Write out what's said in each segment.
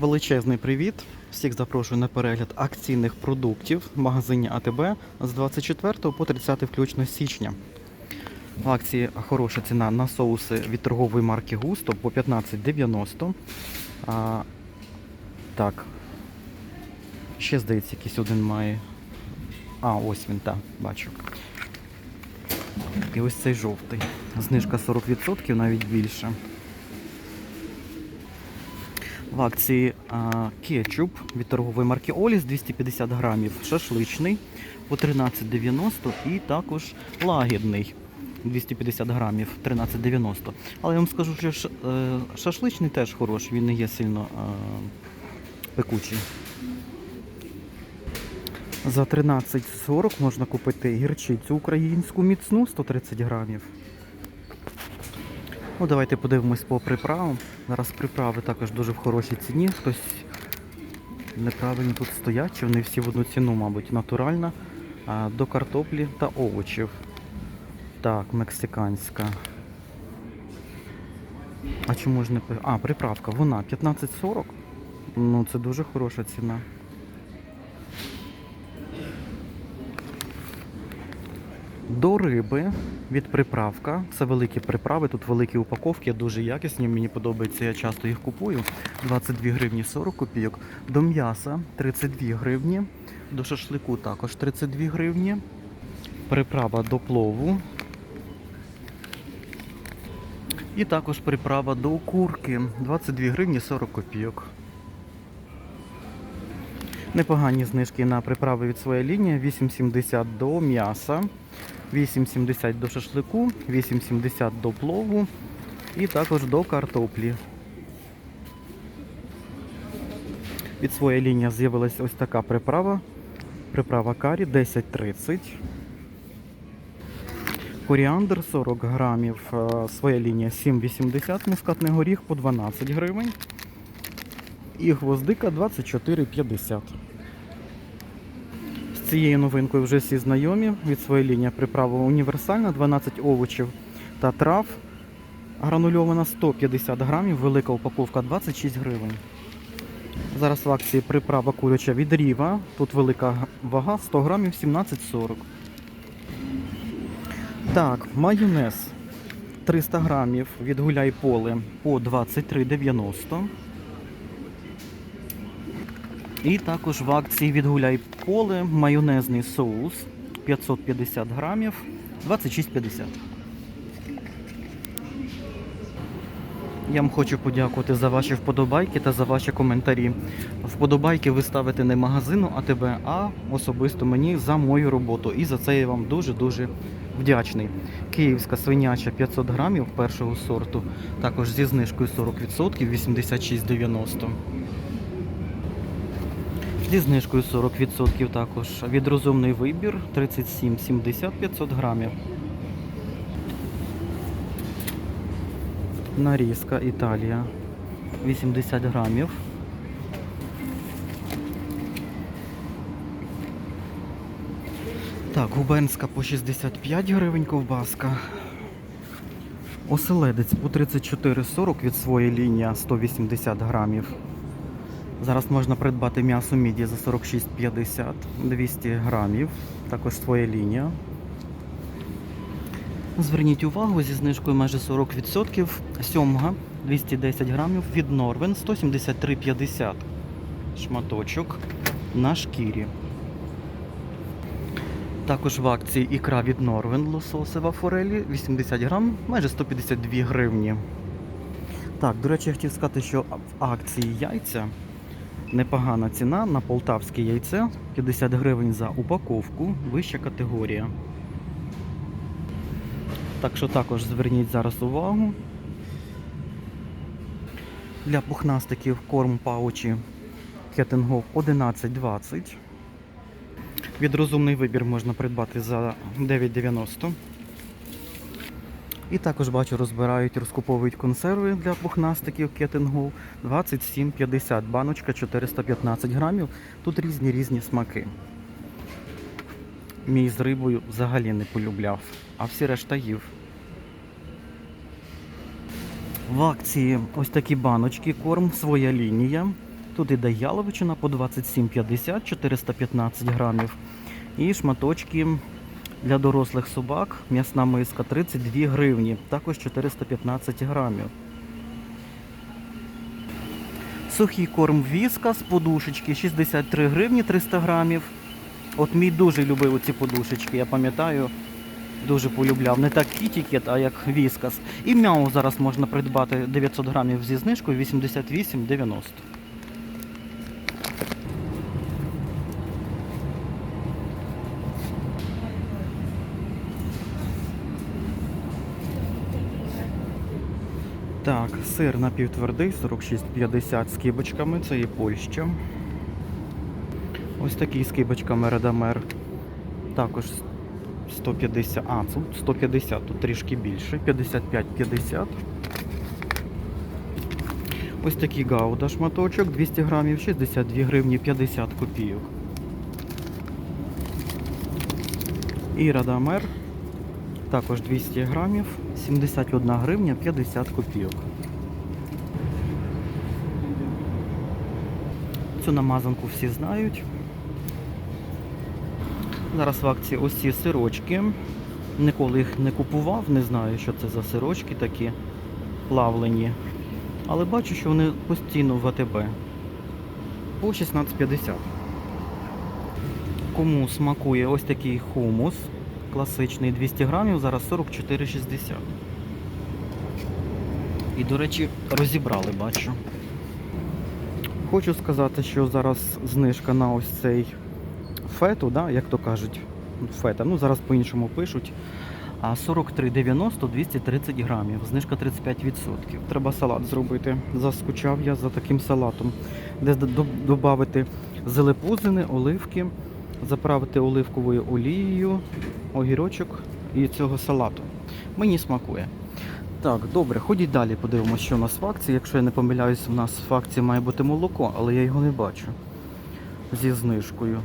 Величезний привіт! Всіх запрошую на перегляд акційних продуктів в магазині АТБ з 24 по 30 включно січня. В акції хороша ціна на соуси від торгової марки Густо по 15,90. А, так. Ще здається, якийсь один має. А, ось він, так, бачу. І ось цей жовтий. Знижка 40%, навіть більше. В акції а, кетчуп від торгової марки Оліс 250 грамів, шашличний по 13,90 і також лагідний 250 грамів 13,90. Але я вам скажу, що е, шашличний теж хороший, він не є сильно е, пекучий. За 13,40 можна купити гірчицю українську міцну 130 грамів. Ну, давайте подивимось по приправам. Зараз приправи також дуже в хорошій ціні. Хтось неправильно тут стоять, чи вони всі в одну ціну, мабуть, натуральна. До картоплі та овочів. Так, мексиканська. А чому ж не А, приправка, вона 15,40. Ну, це дуже хороша ціна. До риби від приправка. Це великі приправи, тут великі упаковки, дуже якісні. Мені подобається, я часто їх купую. 22 гривні 40 копійок. До м'яса 32 гривні. До шашлику також 32 гривні. Приправа до плову. І також приправа до курки 22 гривні 40 копійок. Непогані знижки на приправи від своєї лінії. 8,70 до м'яса, 8,70 до шашлику, 8,70 до плову і також до картоплі. Від своєї лінії з'явилася ось така приправа. Приправа карі 10,30. Коріандр 40 грамів. е, Своя лінія 7,80. Мускатний горіх по 12 гривень. І гвоздика 24,50. З цією новинкою вже всі знайомі. Від своєї лінії приправа універсальна, 12 овочів та трав. Гранульована 150 грамів, велика упаковка 26 гривень. Зараз в акції приправа куряча від Ріва. Тут велика вага 100 грамів 17,40. Так, майонез 300 грамів від гуляй поле по 23,90. І також в акції від гуляй поле майонезний соус 550 грамів 26,50. Я вам хочу подякувати за ваші вподобайки та за ваші коментарі. Вподобайки ви ставите не магазину АТБ, а особисто мені за мою роботу. І за це я вам дуже-дуже вдячний. Київська свиняча 500 грамів першого сорту, також зі знижкою 40% 86,90. Зі знижкою 40% також. Від розумний вибір 37,70 500 грамів. Нарізка Італія 80 грамів. Так, губернська по 65 гривень ковбаска. Оселедець по 34,40 від своєї лінії 180 грамів. Зараз можна придбати м'ясо міді за 46,50 200 грамів. Також своя лінія. Зверніть увагу зі знижкою майже 40%. Сьомга 210 грамів від Норвен 173,50 шматочок на шкірі. Також в акції ікра від Норвен лососева форелі 80 грам, майже 152 гривні. Так, до речі, я хотів сказати, що в акції яйця непогана ціна на полтавське яйце 50 гривень за упаковку, вища категорія. Так що також зверніть зараз увагу. Для пухнастиків корм паучі кетингов 11,20. Від розумний вибір можна придбати за 9,90. І також бачу, розбирають, розкуповують консерви для пухнастиків кетингов 27,50, баночка 415 грамів. Тут різні різні смаки. Мій з рибою взагалі не полюбляв, а всі решта їв. В акції ось такі баночки, корм, своя лінія. Тут іде яловичина по 27,50, 415 грамів. І шматочки для дорослих собак, м'ясна миска 32 гривні, також 415 грамів. Сухий корм віска з подушечки 63 гривні 300 грамів. От мій дуже любив ці подушечки, я пам'ятаю, дуже полюбляв. Не так кітікет, а як віскас. І мяу зараз можна придбати 900 грамів зі знижкою 88,90. Так, сир напівтвердий, 46,50 з кибочками, це і Польща. Ось такий з кибочками Редамер. Також 150, а, тут 150, тут трішки більше, 55,50. Ось такий гауда шматочок, 200 грамів, 62 гривні 50 копійок. І Радамер також 200 грамів, 71 гривня 50 копійок. Цю намазанку всі знають. Зараз в акції ось ці сирочки. Ніколи їх не купував, не знаю, що це за сирочки такі плавлені. Але бачу, що вони постійно в АТБ. По 16,50. Кому смакує ось такий хумус класичний 200 грамів, зараз 44,60. І, до речі, розібрали, бачу. Хочу сказати, що зараз знижка на ось цей фету, да, як то кажуть, фета, ну зараз по-іншому пишуть. А 43,90 230 грамів, знижка 35%. Треба салат зробити. Заскучав я за таким салатом, де додати зелепузини, оливки, заправити оливковою олією, огірочок і цього салату. Мені смакує. Так, добре, ходіть далі, подивимося, що у нас в акції. Якщо я не помиляюсь, у нас в акції має бути молоко, але я його не бачу зі знижкою.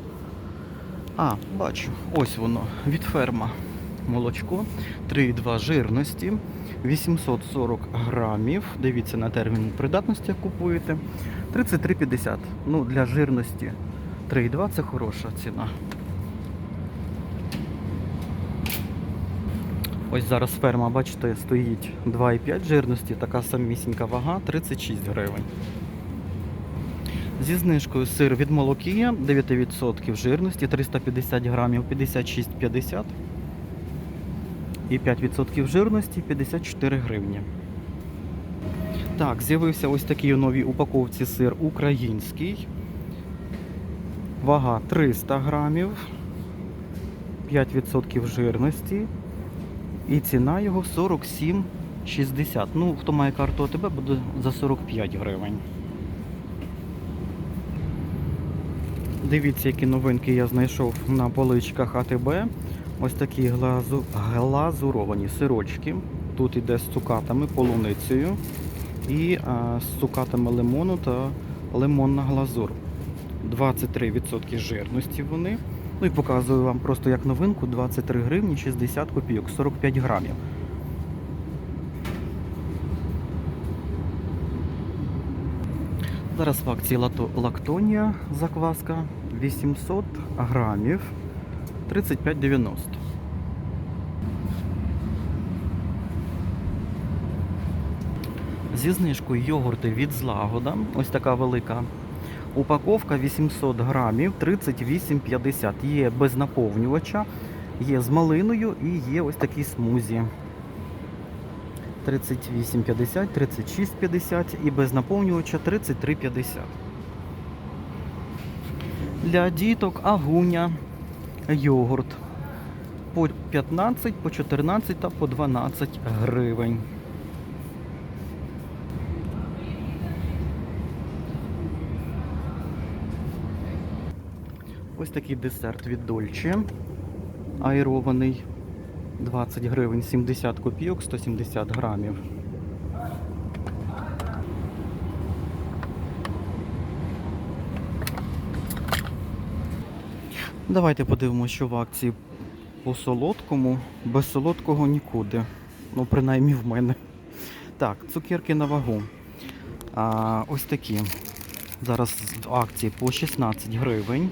А, бачу, ось воно, від ферма. Молочко 3,2 жирності, 840 грамів. Дивіться на термін придатності, як купуєте. 33,50. Ну, для жирності 3,2 це хороша ціна. Ось зараз ферма, бачите, стоїть 2,5 жирності, така самісінька вага 36 гривень. Зі знижкою сир від Молокія 9% жирності, 350 грамів 56,50 і 5% жирності 54 гривні. Так, з'явився ось такий у новій упаковці сир український. Вага 300 грамів, 5% жирності. І ціна його 47,60. Ну, хто має карту АТБ, буде за 45 гривень. Дивіться, які новинки я знайшов на поличках АТБ. Ось такі глазу... глазуровані сирочки. Тут іде з цукатами, полуницею і а, з цукатами лимону та лимонна глазур. 23% жирності вони. Ну і показую вам просто як новинку 23 гривні 60 копійок, 45 грамів. Зараз в акції лактонія закваска 800 грамів 35,90. Зі знижкою йогурти від злагода. Ось така велика упаковка 800 грамів 38,50. Є без наповнювача, є з малиною і є ось такі смузі. 38,50, 36,50 і без наповнювача 33,50. Для діток агуня, йогурт по 15, по 14 та по 12 гривень. Ось такий десерт від Дольче. Аерований 20 гривень 70 копійок, 170 грамів. Давайте подивимося, що в акції по солодкому. Без солодкого нікуди. Ну, принаймні в мене. Так, цукерки на вагу. А, ось такі. Зараз акції по 16 гривень.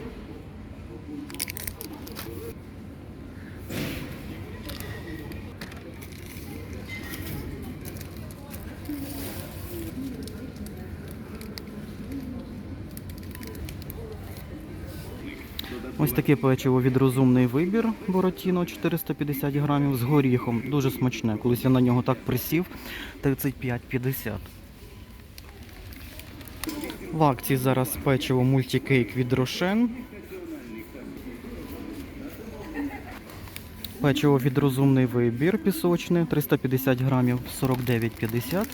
Таке печиво від розумний вибір Боротіно 450 грамів з горіхом. Дуже смачне. Колись я на нього так присів 35,50. В акції зараз печиво мультикейк від Рошен. Печиво від розумний вибір пісочне 350 грамів 49,50.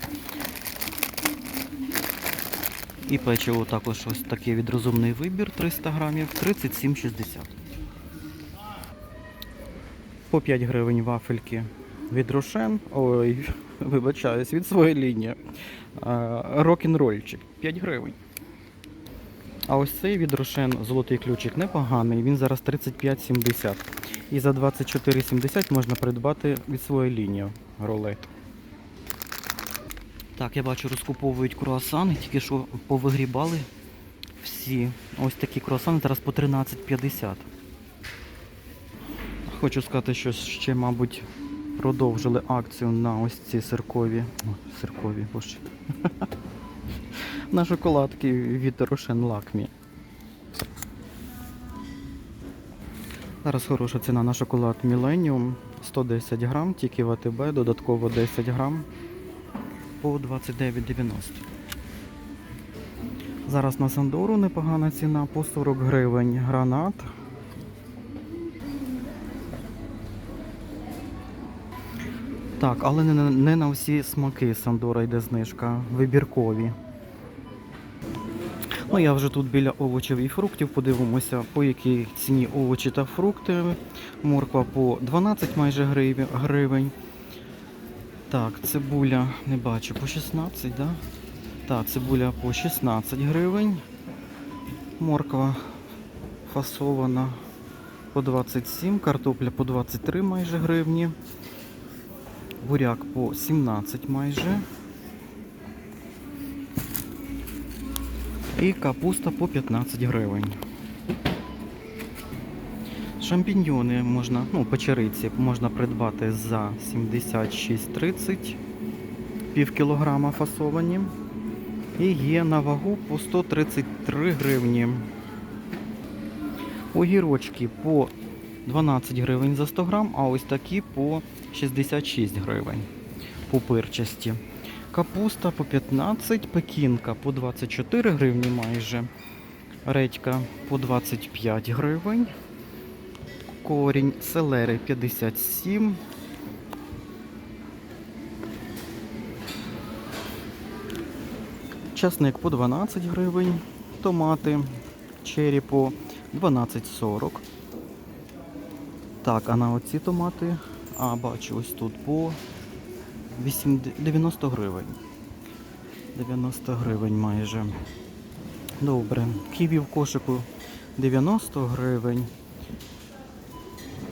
І печиво також ось таке від розумний вибір 300 грамів 37,60. По 5 гривень вафельки від Рошен. Ой, вибачаюсь, від своєї лінії. Рок-н-рольчик 5 гривень. А ось цей від Рошен золотий ключик непоганий. Він зараз 35,70. І за 24,70 можна придбати від своєї лінії ролет. Так, я бачу, розкуповують круасани, тільки що повигрібали всі. Ось такі круасани зараз по 13,50. Хочу сказати, що ще, мабуть, продовжили акцію на ось ці сиркові. О, сиркові, боже. На шоколадки від Рошен Лакмі. Зараз хороша ціна на шоколад Millennium. 110 грам, тільки в АТБ, додатково 10 грам по 29,90. Зараз на Сандору непогана ціна по 40 гривень гранат. Так, але не, на- не на всі смаки Сандора йде знижка, вибіркові. Ну, я вже тут біля овочів і фруктів подивимося, по якій ціні овочі та фрукти. Морква по 12 майже гривень. Так, цибуля не бачу, по 16, да? Так, цибуля по 16 гривень. Морква фасована по 27, картопля по 23 майже гривні. Буряк по 17 майже. І капуста по 15 гривень. Шампіньйони можна, ну, печериці можна придбати за 76,30, пів кілограма фасовані. І є на вагу по 133 гривні. Огірочки по 12 гривень за 100 грам, а ось такі по 66 гривень по пирчасті. Капуста по 15, пекінка по 24 гривні майже. Редька по 25 гривень. Корінь селери 57. Часник по 12 гривень. Томати чері по 12,40. Так, а на оці томати, а бачу ось тут по 8, 90 гривень. 90 гривень майже. Добре. Ківі в кошику 90 гривень.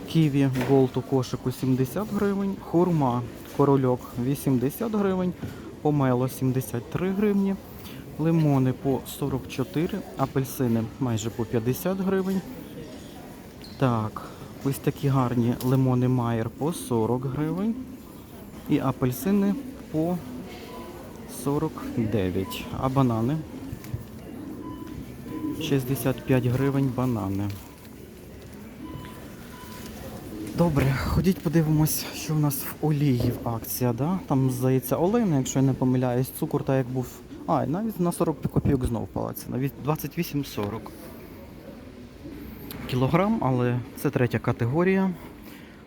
Ківі Голд у кошику 70 гривень. Хурма корольок 80 гривень. Помело 73 гривні. Лимони по 44, апельсини майже по 50 гривень. Так, ось такі гарні лимони Майер по 40 гривень. І апельсини по 49. А банани 65 гривень банани. Добре, ходіть подивимось, що у нас в олії в акція, да? Там, здається, олейна, якщо я не помиляюсь, цукор та як був. А, і навіть на 40 копійок знов впала ціна. 28,40 кілограм, але це третя категорія.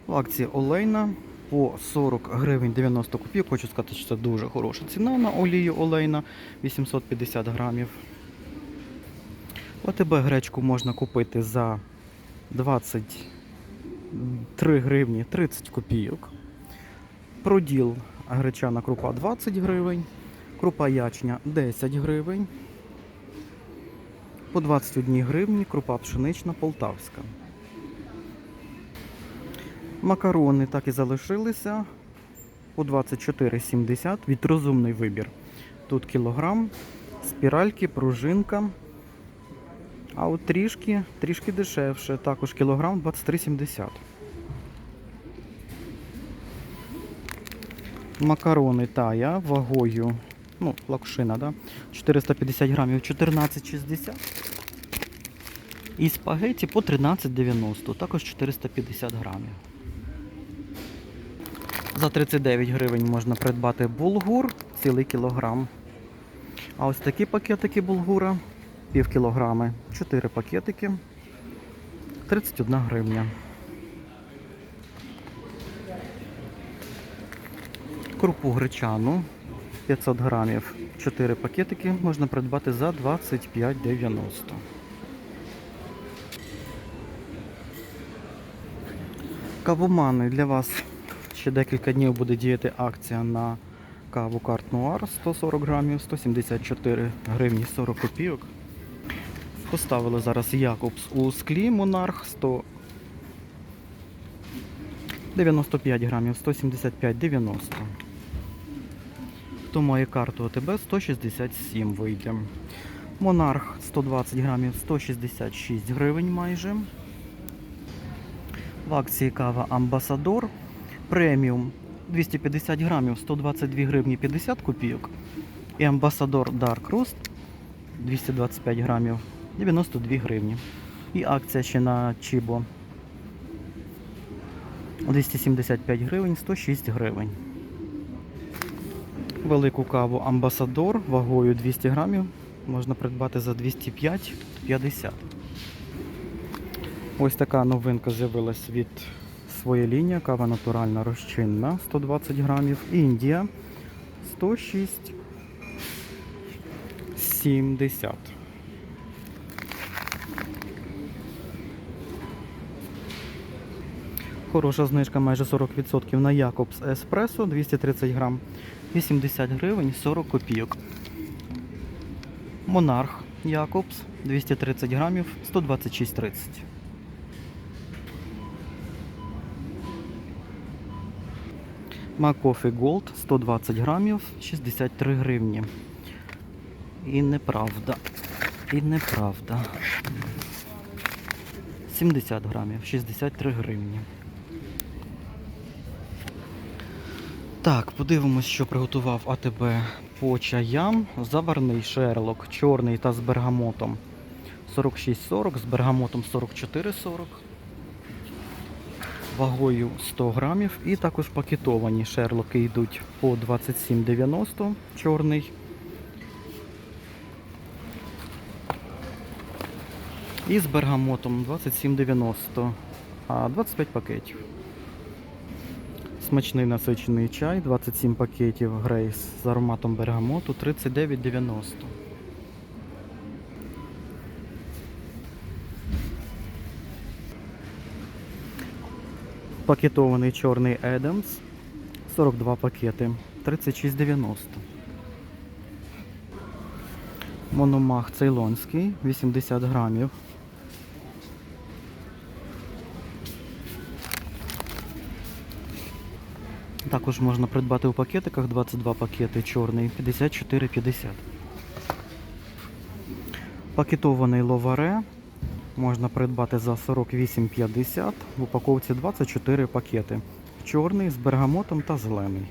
В акції олейна по 40 гривень 90 копійок. Хочу сказати, що це дуже хороша ціна на олію олейна 850 грамів. В АТБ гречку можна купити за 23 гривні 30 копійок. Проділ гречана крупа 20 гривень. Крупа ячня 10 гривень. По 21 гривні крупа пшенична полтавська. Макарони так і залишилися по 24,70 від розумний вибір. Тут кілограм Спіральки, пружинка. А от трішки, трішки дешевше. Також кілограм 23,70. Макарони тая вагою, ну, лакшина, да? 450 грамів 14,60. І спагеті по 13,90, також 450 грамів. За 39 гривень можна придбати булгур цілий кілограм. А ось такі пакетики булгура пів кілограми, 4 пакетики, 31 гривня. Крупу гречану 500 грамів, 4 пакетики можна придбати за 25,90. Кавомани для вас ще декілька днів буде діяти акція на каву карт Нуар 140 грамів, 174 гривні 40 копійок. Поставили зараз Якобс у склі Монарх 195 грамів, 175,90. Хто має карту ОТБ 167 вийде. Монарх 120 грамів, 166 гривень майже. В акції кава Амбасадор преміум 250 грамів 122 гривні 50 копійок. І Амбасадор Dark Roast 225 грамів 92 гривні. І акція ще на Чібо 275 гривень 106 гривень. Велику каву Амбасадор вагою 200 грамів можна придбати за 205,50. Ось така новинка з'явилась від своєї лінії. Кава натуральна розчинна 120 грамів. Індія 106,70. Хороша знижка майже 40% на Якобс Еспресо 230 грам. 80 гривень 40 копійок. Монарх Якобс 230 грамів 126,30. Макофі Голд 120 грамів 63 гривні. І неправда. І неправда. 70 грамів 63 гривні. Так, подивимось, що приготував АТБ по чаям. Заварний шерлок, чорний та з бергамотом 46,40, з бергамотом 44,40, вагою 100 грамів. І також пакетовані шерлоки йдуть по 27,90 чорний. І з бергамотом 27,90, а 25 пакетів. Смачний насичений чай, 27 пакетів Грейс з ароматом бергамоту, 39,90. Пакетований чорний Едемс, 42 пакети, 36,90. Мономах цейлонський, 80 грамів. Також можна придбати у пакетиках 22 пакети чорний 54,50. Пакетований ловаре можна придбати за 48,50 в упаковці 24 пакети. Чорний з бергамотом та зелений.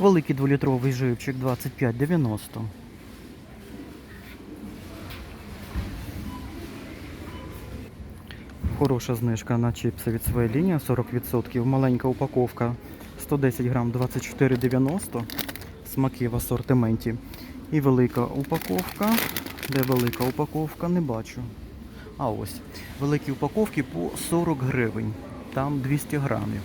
Великий 2-літровий живчик 25,90. Хороша знижка на чипси від своєї лінії 40%. Маленька упаковка 110 грам 24,90 смаки в асортименті. І велика упаковка. Де велика упаковка? Не бачу. А ось. Великі упаковки по 40 гривень. Там 200 грамів.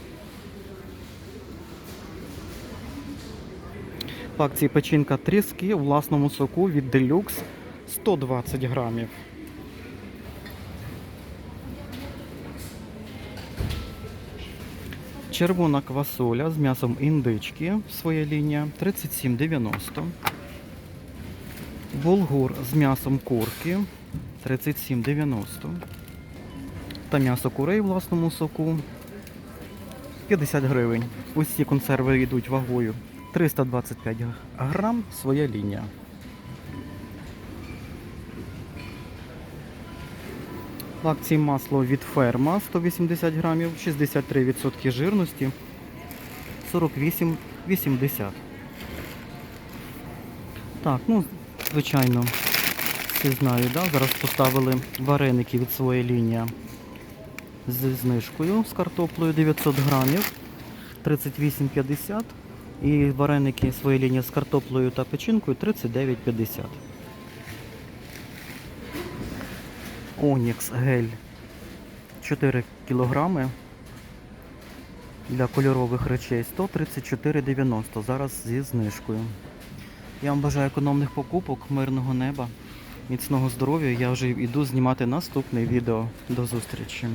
В акції печінка тріски у власному соку від Deluxe 120 грамів. Червона квасоля з м'ясом індички, своя лінія 37,90. Булгур з м'ясом курки 37,90. Та м'ясо курей в власному соку 50 гривень. Усі консерви йдуть вагою 325 грам, своя лінія. Акції масло від ферма 180 грамів, 63% жирності, 48,80. Так, ну, звичайно, всі знають, да? зараз поставили вареники від своєї лінії з знижкою з картоплею 900 грамів, 38,50. І вареники своєї лінії з картоплею та печінкою 39,50. Онікс гель 4 кг для кольорових речей 134,90 зараз зі знижкою. Я вам бажаю економних покупок, мирного неба, міцного здоров'я. Я вже йду знімати наступне відео. До зустрічі.